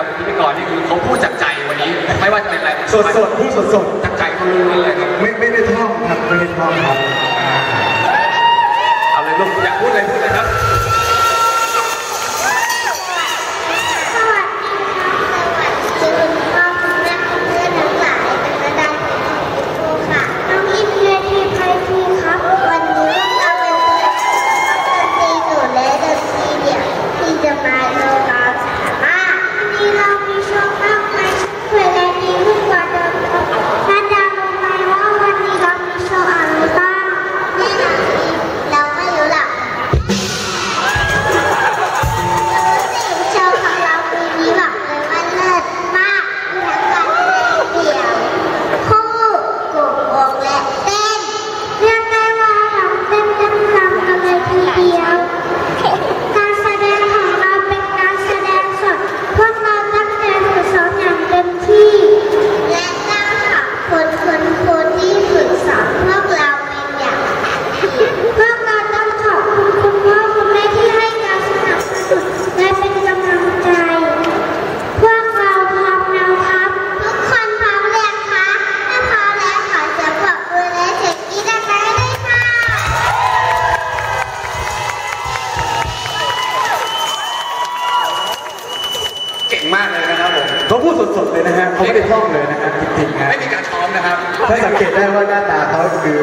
ครับพิธีกอนี่คือเขาพูดจากใจวันนี้ ไม่ว่าจะเป็นอะไรสดสดพูดสดสดจากใจเขรู้เลยครับไม่ไม่ได้ท่องครับไม่ได้ท่องครับ งมากเลยนะครับผมเขาพูดสดๆเลยนะฮะเขาไม่ได้ท่องเลยนะฮะจริงๆฮะไม่มีการช้อมนะครับ ถ้าสังเกตได้ว่าหน้าตาเขาคือ